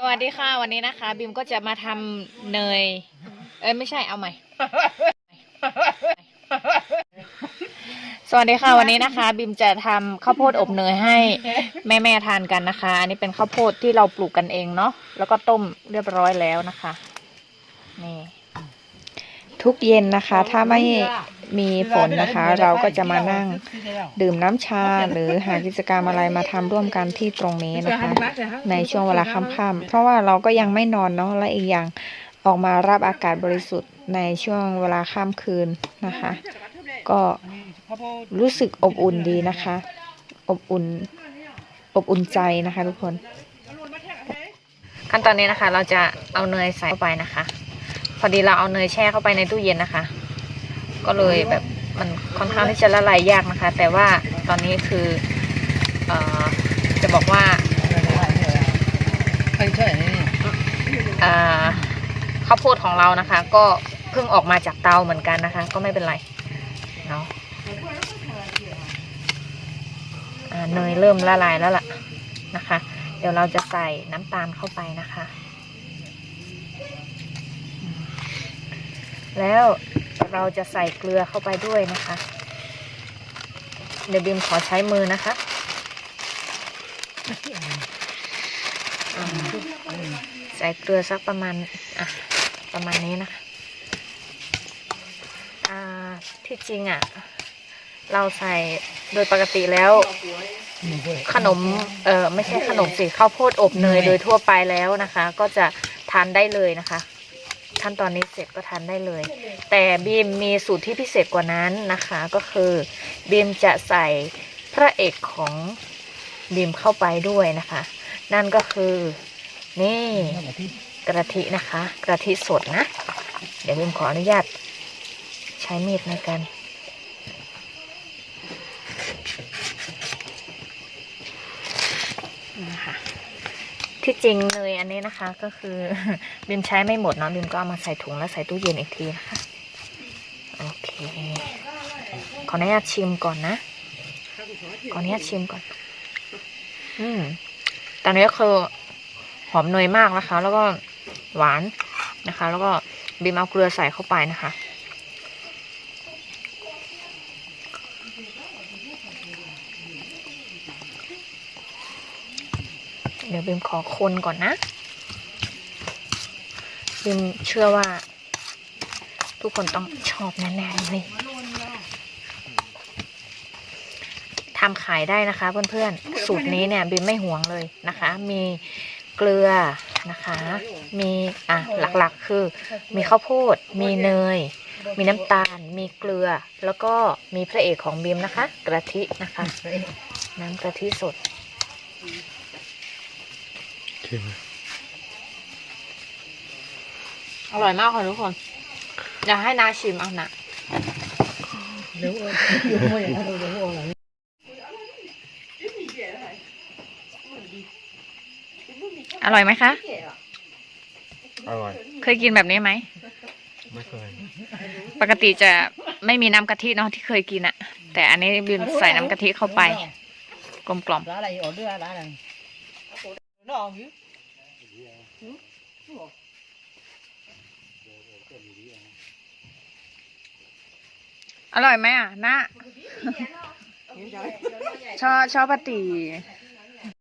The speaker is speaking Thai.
สวัสดีค่ะวันนี้นะคะ บิมก็จะมาทำเนย เอ้ยไม่ใช่เอาใหม่ สวัสดีค่ะวันนี้นะคะ บิมจะทำข้าวโพดอบเนยให้แม่ๆทานกันนะคะ อันนี้เป็นข้าวโพดที่เราปลูกกันเองเนาะแล้วก็ต้มเรียบร้อยแล้วนะคะนี่ทุกเย็นนะคะ ถ้าไม่ มีฝนนะคะ เราก็จะมานั่งดื่มน้ำชา หรือหากิจกรรมอะไรมาทำร่วมกันที่ตรงนี้นะคะ ในช่วงเวลาค่ำๆเพราะว่าเราก็ยังไม่นอนเนาะและอีกอย่างออกมารับอากาศบริสุทธิ์ในช่วงเวลาค่ำคืนนะคะ ก็รู้สึกอบอุ่นดีนะคะ อบอุ่นอบอุ่นใจนะคะทุกคนขั้นตอนนี้นะคะ เราจะเอาเนยใส่เข้าไปนะคะ พอดีเราเอาเนยแช่เข้าไปในตู้เย็นนะคะ ก็เลยแบบมันค่อนข้างที่จะละลายยากนะคะ แต่ว่าตอนนี้คืออจะบอกว่าอ่ข้าวโพดของเรานะคะ ก็เพิ่งออกมาจากเตาเหมือนกันนะคะ ก็ไม่เป็นไรเนาะเนยเริ่มละลายแล้วล่ะนะคะ เดี๋ยวเราจะใส่น้ำตาลเข้าไปนะคะ แล้ว เราจะใส่เกลือเข้าไปด้วยนะคะ เดี๋ยวบิมขอใช้มือนะคะใส่เกลือสักประมาณอะประมาณนี้นะคะที่จริงอะ เราใส่โดยปกติแล้ว ขนมเออไม่ใช่ขนมสิข้าวโพดอบเนยโดยทั่วไปแล้วนะคะ ก็จะทานได้เลยนะคะ ขั้นตอนนี้เสร็จก็ทานได้เลย แต่บีมมีสูตรที่พิเศษกว่านั้นนะคะ ก็คือบีมจะใส่พระเอกของบีมเข้าไปด้วยนะคะ นั่นก็คือนี่กระทินะคะกระทิสดนะ เดี๋ยวบิมขออนุญาตใช้มีดในการนะคะ ที่จริงเนยอันนี้นะคะ ก็คือบิมใช้ไม่หมดเนาะบิมก็เอามาใส่ถุงแล้วใส่ตู้เย็นอีกทีนะคะโอเคขออนุญาตชิมก่อนนะขออนุญาตชิมก่อน อืมตอนนี้ก็คือหอมเนยมากนะคะ แล้วก็หวานนะคะ แล้วก็บีมเอาเกลือใส่เข้าไปนะคะ เดี๋ยวบีมขอคนก่อนนะบีมเชื่อว่า ทุกคนต้องชอบแน่ๆเลยทำขายได้นะคะเพื่อนๆ สูตรนี้เนี่ยบีมไม่ห่วงเลยนะคะ มีเกลือนะคะ มีอะหลักๆคือ มีข้าวโพด มีเนย มีน้ำตาล มีเกลือ แล้วก็มีพระเอกของบีมนะคะ กะทินะคะ น้ำกะทิสด อร่อยมากค่ะทุกคน อยากให้นาชิมเอานะอร่อยไหมคะ อร่อย เคยกินแบบนี้ไหม ไม่เคย ปกติจะไม่มีน้ำกะทิเนาะที่เคยกินอะแต่อันนี้บิมใส่น้ำกะทิเข้าไป กลมกล่อม Đó là ở đưa đó là nó on chứ อร่อ ยไหมอะนะชอบชอบปฏิ